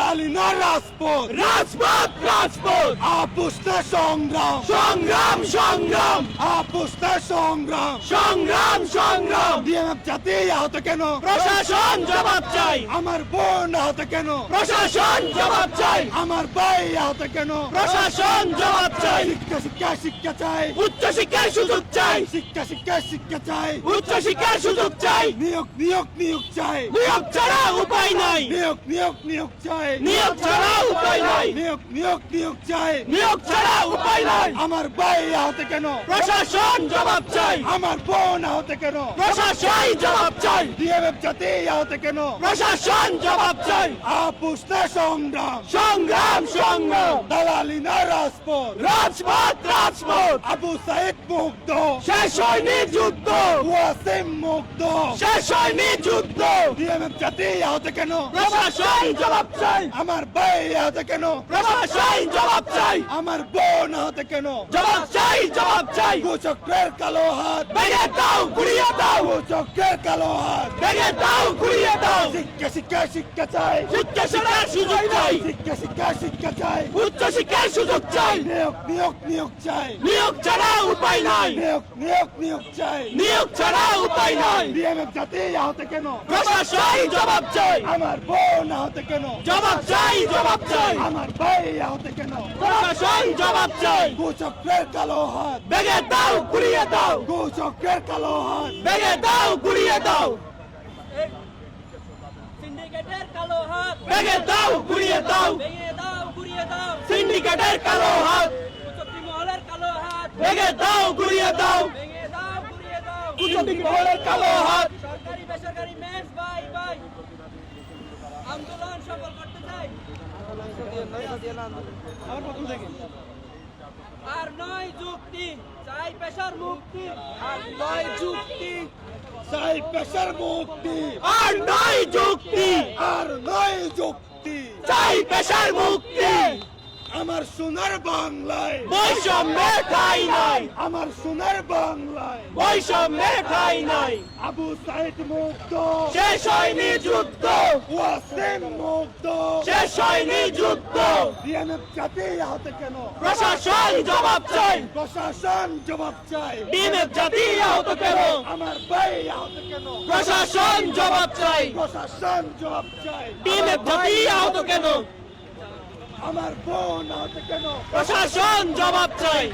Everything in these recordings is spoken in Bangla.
দালালি না রাজপথ? রাজপথ রাজপথ! আপুস্তা সংগ্রাম। সংগ্রাম সংগ্রাম! আপুস্তা সংগ্রাম। সংগ্রাম সংগ্রাম! ডিএমএফ জাতি আহত কেন? প্রশাসন জবাব চাই! আমার বোন আহত কেন? প্রশাসন জবাব চাই! আমার ভাই আহত কেন? প্রশাসন জবাব চাই! শিক্ষা শিক্ষা শিক্ষা চাই! উচ্চ শিক্ষার সুযোগ চাই! শিক্ষা শিক্ষা শিক্ষা চাই! উচ্চ শিক্ষার সুযোগ চাই! নিয়োগ নিয়োগ নিয়োগ চাই! নিয়োগ ছাড়া উপায় নাই! নিয়োগ নিয়োগ নিয়োগ চাই! নিয়োগ ছাড়া উপায় নাই। নিয়োগ নিয়োগ নিয়োগ চাই। নিয়োগ ছাড়া উপায় নাই। আমার ভাই আহত কেন? প্রশাসন জবাব চাই। আমার বোন আহত কেন? প্রশাসন জবাব চাই। ডিএমএফ জাতি আহত কেন? প্রশাসন জবাব চাই। আপুস্তা সংগ্রাম। সংগ্রাম সংগ্রাম। দালালি না রাজপথ। রাজপথ রাজপথ। আবু সাইদ মুগ্ধ। শেষ হয়নি যুদ্ধ। ওয়াসিম মুগ্ধ। শেষ হয়নি যুদ্ধ। ডিএমএফ জাতি আহত কেন? প্রশাসন জবাব চাই। আমার ভাই আহত কেন? প্রশাসন জবাব চাই। আমার বোন আহত কেন? জবাব চাই জবাব চাই। কুচক্রের কালো হাত। ভেঙে দাও গুড়িয়ে দাও। কুচক্রের কালো হাত। ভেঙে দাও গুড়িয়ে দাও। শিক্ষা শিক্ষা শিক্ষা চাই। উচ্চ শিক্ষার সুযোগ চাই। শিক্ষা শিক্ষা শিক্ষা চাই। উচ্চ শিক্ষার সুযোগ চাই। নিয়োগ নিয়োগ নিয়োগ চাই। নিয়োগ ছাড়া উপায় নাই। নিয়োগ নিয়োগ নিয়োগ চাই। নিয়োগ ছাড়া উপায় নাই। ডিএমএফ জাতি আহত কেন? প্রশাসন জবাব চাই। আমার বোন আহত কেন? জবাব চাই জবাব চাই। আমার ভাই আহত কেন? প্রশাসন জবাব চাই। কুচক্রের কালো হাত। ভেঙে দাও গুড়িয়ে দাও। কুচক্রের কালো হাত। ভেঙে দাও গুড়িয়ে দাও। সিন্ডিকেটের কালো হাত। ভেঙে দাও গুড়িয়ে দাও। সিন্ডিকেটের কালো হাত। কুচক্রি মহলের কালো হাত। ভেঙে দাও গুড়িয়ে দাও। কুচক্রি মহলের কালো হাত। সরকারি বেসরকারি ম্যাচ বাই বাই। আন্দোলন সফল করতে চাই। আর নয় যুক্তি চাই পেশার মুক্তি। আর নয় যুক্তি। চাই পেশার মুক্তি। আর নয় যুক্তি। আর নয় যুক্তি। চাই পেশার মুক্তি। আমার সোনার বাংলায়। বৈষম্যের ঠাই নাই। আমার সোনার বাংলায়। বৈষম্যের ঠাই নাই। আবু সাইদ মুক্ত শেষ হয়নি যুদ্ধ। ওয়াসিম মুক্ত শেষ হয়নি যুদ্ধ। ডিএমএফ জাতি আহত কেন? প্রশাসন জবাব চাই। প্রশাসন জবাব চাই। বিএনএফ জাতি আহত কেন? আমার ভাই আহত কেন? প্রশাসন জবাব চাই। প্রশাসন জবাব চাই। বিএনএফ জাতি আহত কেন? আমার বোন আহত কেন প্রশাসন জবাব চাই।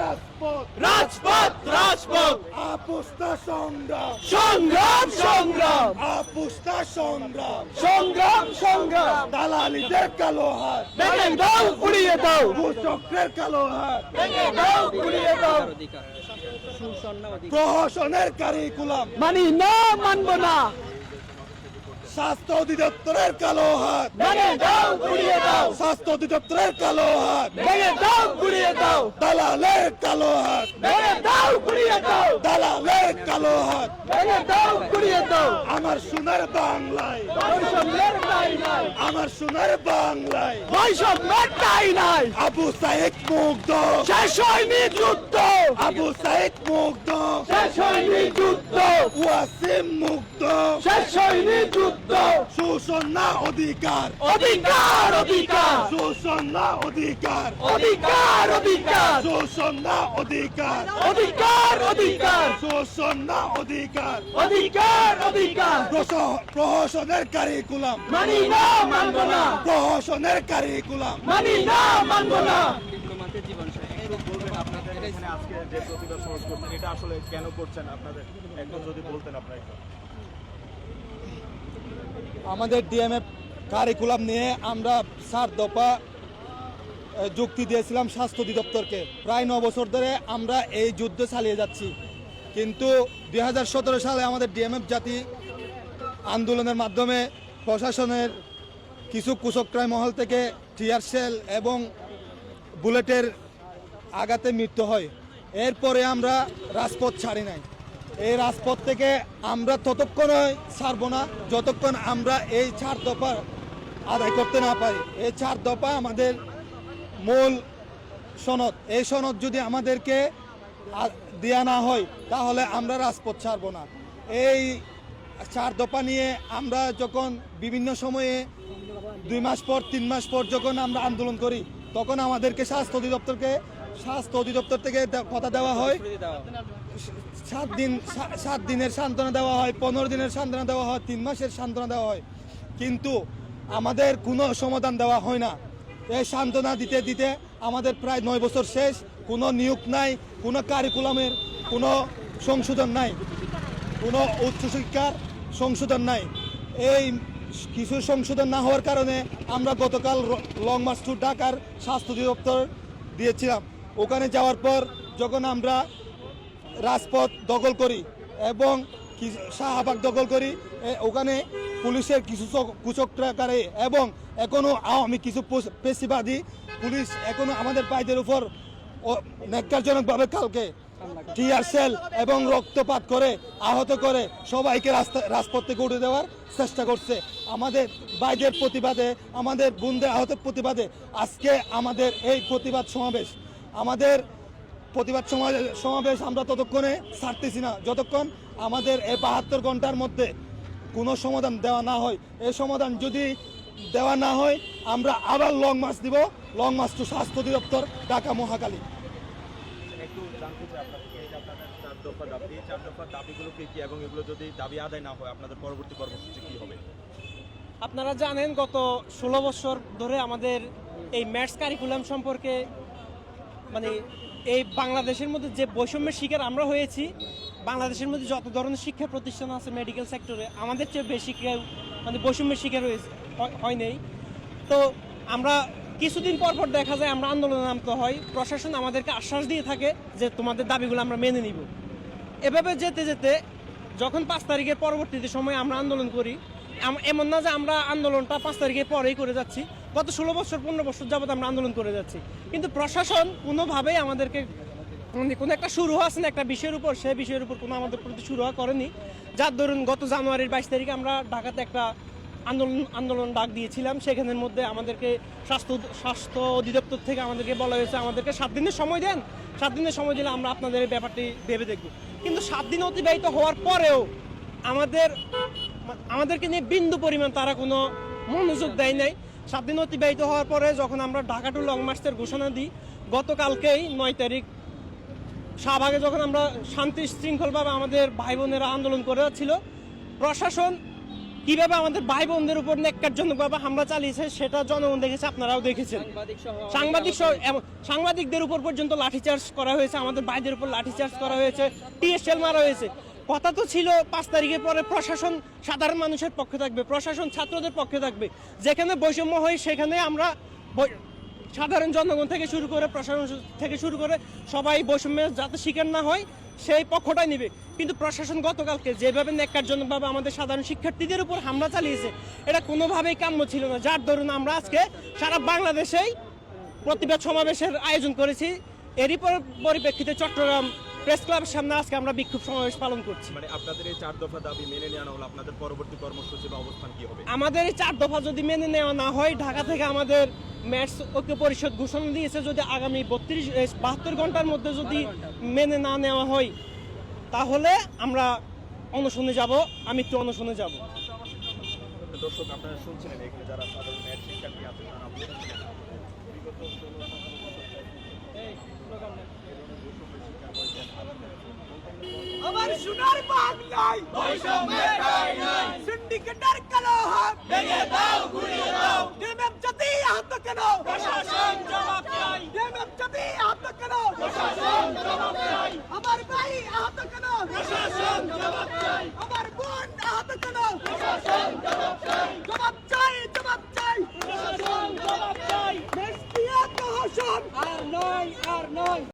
রাজপথ। রাজপথ রাজপথ। আপুস্তা সংগ্রাম। সংগ্রাম সংগ্রাম। আপুস্তা সংগ্রাম। সংগ্রাম সংগ্রাম। দালালিদের কালো হাত। ভেঙে দাও উড়িয়ে দাও। চক্রের কালো হাত। ভেঙে দাও উড়িয়ে দাও। প্রহসনের কারিকুলাম। মানি না মানব না। স্বাস্থ্য অধিদপ্তরের কালো হাত। ভেঙে দাও গুড়িয়ে দাও। স্বাস্থ্য অধিদপ্তরের কালো হাত। ভেঙে দাও গুড়িয়ে দাও। দালালের কালো হাত। ভেঙে দাও গুড়িয়ে দাও। দালালের কালো হাত। ভেঙে দাও গুড়িয়ে দাও। আমার সোনার বাংলায়। নাই আমার সোনার বাংলায়। বৈষম্যের ঠাই নাই। আবু সাইদ মুগ্ধ। শেষ হয়নি যুদ্ধ। আবু সাইদ মুগ্ধ। শেষ হয়নি যুদ্ধ। ওয়াসিম মুগ্ধ। শেষ হয়নি যুদ্ধ। শোষণ না অধিকার। অধিকার অধিকার। শোষণ না অধিকার। অধিকার অধিকার। শোষণ না অধিকার। অধিকার অধিকার। শোষণ না অধিকার অধিকার। অধিকার প্রহসনের কারিকুলাম। মানি না মানব না। প্রহসনের কারিকুলাম মানি না মানব না। বলবেন আপনাদের এখানে আজকে যে প্রতিবাদ সমাবেশ করছেন এটা আসলে কেন করছেন আপনাদের? একদম যদি বলতেন আপনারা একটু। আমাদের ডিএমএফ কারিকুলাম নিয়ে আমরা সাত দফা যুক্তি দিয়েছিলাম স্বাস্থ্য অধিদপ্তরকে। প্রায় ন বছর ধরে আমরা এই যুদ্ধ চালিয়ে যাচ্ছি। কিন্তু দুই হাজার সতেরো সালে আমাদের ডিএমএফ জাতি আন্দোলনের মাধ্যমে প্রশাসনের কিছু কুচক্রয় মহল থেকে টিয়ার সেল এবং বুলেটের আঘাতে মৃত্যু হয়। এরপরে আমরা রাজপথ ছাড়ি নাই। এই রাজপথ থেকে আমরা ততক্ষণ ছাড়বো না, যতক্ষণ আমরা এই চার দফা আদায় করতে না পারি। এই চার দফা আমাদের মূল সনদ। এই সনদ যদি আমাদেরকে দেয়া না হয়, তাহলে আমরা রাজপথ ছাড়বো না। এই চার দফা নিয়ে আমরা যখন বিভিন্ন সময়ে দুই মাস পর, তিন মাস পর যখন আমরা আন্দোলন করি, তখন আমাদেরকে স্বাস্থ্য অধিদপ্তরকে, স্বাস্থ্য অধিদপ্তর থেকে কথা দেওয়া হয়। সাত দিন সাত দিনের সান্ত্বনা দেওয়া হয়, পনেরো দিনের সান্ত্বনা দেওয়া হয়, তিন মাসের সান্ত্বনা দেওয়া হয়। কিন্তু আমাদের কোনো সমাধান দেওয়া হয় না। এই সান্ত্বনা দিতে দিতে আমাদের প্রায় নয় বছর শেষ। কোনো নিয়োগ নাই, কোনো কারিকুলামের কোনো সংশোধন নাই, কোনো উচ্চশিক্ষার সংশোধন নাই। এই কিছু সংশোধন না হওয়ার কারণে আমরা গতকাল লং মার্চ টু ঢাকার স্বাস্থ্য অধিদপ্তর দিয়েছিলাম। ওখানে যাওয়ার পর যখন আমরা রাজপথ দখল করি এবং শাহবাগ দখল করি ওখানে পুলিশের কিছু চক- কুচক্রাকারে এবং এখনও আমি কিছু পেশিবাদী পুলিশ এখনও আমাদের ভাইদের উপর ন্যাক্কারজনকভাবে কালকে টিয়ার এবং রক্তপাত করে, আহত করে সবাইকে রাস্তা, রাজপথ থেকে উঠে দেওয়ার চেষ্টা করছে। আমাদের ভাইদের প্রতিবাদে, আমাদের বোনদের আহত প্রতিবাদে আজকে আমাদের এই প্রতিবাদ সমাবেশ। আমাদের প্রতিবাদ সমাবেশ আমরা ততক্ষণে ছাড়তেছি না। যতক্ষণ আমাদের এই বাহাত্তর ঘণ্টার মধ্যে কোনো সমাধান দেওয়া না হয় এই সমাধান যদি দেওয়া না হয়, আমরা আবার লং মার্চ দিব। লং মার্চ টু স্বাস্থ্য অধিদপ্তর, ঢাকা মহাকালী। কি কি এবং এগুলো যদি দাবি আদায় না হয়, আপনাদের পরবর্তী আপনারা জানেন, গত ষোলো বছর ধরে আমাদের এই ম্যাথস কারিকুলাম সম্পর্কে মানে এই বাংলাদেশের মধ্যে যে বৈষম্যের শিকার আমরা হয়েছি, বাংলাদেশের মধ্যে যত ধরনের শিক্ষা প্রতিষ্ঠান আছে মেডিকেল সেক্টরে আমাদের চেয়ে বেশি মানে বৈষম্যের শিকার হয়েছে, হয়- হয় নাই তো আমরা কিছুদিন পর পর দেখা যায় আমরা আন্দোলনে নামতে হয়। প্রশাসন আমাদেরকে আশ্বাস দিয়ে থাকে যে তোমাদের দাবিগুলো আমরা মেনে নিব। এভাবে যেতে যেতে যখন পাঁচ তারিখের পরবর্তীতে সময় আমরা আন্দোলন করি এমন না যে আমরা আন্দোলনটা পাঁচ তারিখের পরেই করে যাচ্ছি। গত ষোলো বছর, পনেরো বছর যাবত আমরা আন্দোলন করে যাচ্ছি। কিন্তু প্রশাসন কোনোভাবেই আমাদেরকে মানে কোনো একটা শুরু আছে না, একটা বিষয়ের উপর সেই বিষয়ের উপর কোনো আমাদের প্রতি শুরু করেনি। যার ধরুন গত জানুয়ারির বাইশ তারিখে আমরা ঢাকাতে একটা আন্দোলন আন্দোলন ডাক দিয়েছিলাম। সেখানের মধ্যে আমাদেরকে স্বাস্থ্য স্বাস্থ্য অধিদপ্তর থেকে আমাদেরকে বলা হয়েছে, আমাদেরকে সাত দিনের সময় দেন। সাত দিনের সময় দিলে আমরা আপনাদের ব্যাপারটি ভেবে দেখব। কিন্তু সাত দিন অতিবাহিত হওয়ার পরেও আমাদের, আমাদেরকে নিয়ে বিন্দু পরিমাণ তারা কোনো মনোযোগ দেয় নাই। সাত দিন অতিবাহিত হওয়ার পরে যখন আমরা ঢাকা টু লং মার্চের ঘোষণা দিই, গতকালকেই নয় তারিখ শাহবাগে যখন আমরা শান্তি শৃঙ্খলভাবে আমাদের ভাই বোনেরা আন্দোলন করে যাচ্ছিল, প্রশাসন কীভাবে আমাদের ভাই বোনদের উপর নেককারজনকভাবে হামলা চালিয়েছে সেটা জনগণ দেখেছে আপনারাও দেখেছেন। সাংবাদিক সহ সাংবাদিকদের উপর পর্যন্ত লাঠিচার্জ করা হয়েছে আমাদের ভাইদের উপর লাঠিচার্জ করা হয়েছে টিএসএল মারা হয়েছে। কথা তো ছিল পাঁচ তারিখের পরে প্রশাসন সাধারণ মানুষের পক্ষে থাকবে প্রশাসন ছাত্রদের পক্ষে থাকবে। যেখানে বৈষম্য হয় সেখানে আমরা সাধারণ জনগণ থেকে শুরু করে প্রশাসন থেকে শুরু করে সবাই বৈষম্যের যাতে শিকার না হয় সেই পক্ষটাই নেবে। কিন্তু প্রশাসন গতকালকে যেভাবে ন্যাক্কারজনকভাবে আমাদের সাধারণ শিক্ষার্থীদের উপর হামলা চালিয়েছে এটা কোনোভাবেই কাম্য ছিল না। যার দরুন আমরা আজকে সারা বাংলাদেশেই প্রতিবাদ সমাবেশের আয়োজন করেছি। এরই পরিপ্রেক্ষিতে চট্টগ্রাম প্রেস ক্লাবের সামনে আজকে আমরা বিক্ষোভ সমাবেশ পালন করছি। মানে আপনাদের এই চার দফা দাবি মেনে নেওয়া হলে আপনাদের পরবর্তী কর্মসূচি বা অবস্থান কি হবে? আমাদের এই চার দফা যদি মেনে নেওয়া না হয় ঢাকা থেকে আমাদের ম্যাটস ঐক্য পরিষদ ঘোষণা দিয়েছে যদি আগামী বত্রিশ বাহাত্তর ঘণ্টার মধ্যে যদি মেনে না নেওয়া হয় তাহলে আমরা অনশনে যাব আমি একটু অনশনে যাব। দর্শক আপনারা শুনছিলেন এখানে যারা সাধারণ ম্যাচ শিক্ষার্থী আছে তারা বিগত আমার সোনার বাংলায় সিন্ডিকেটের কালো হাত। ভেঙে দাও ঘুরে 战斗！你知道吗？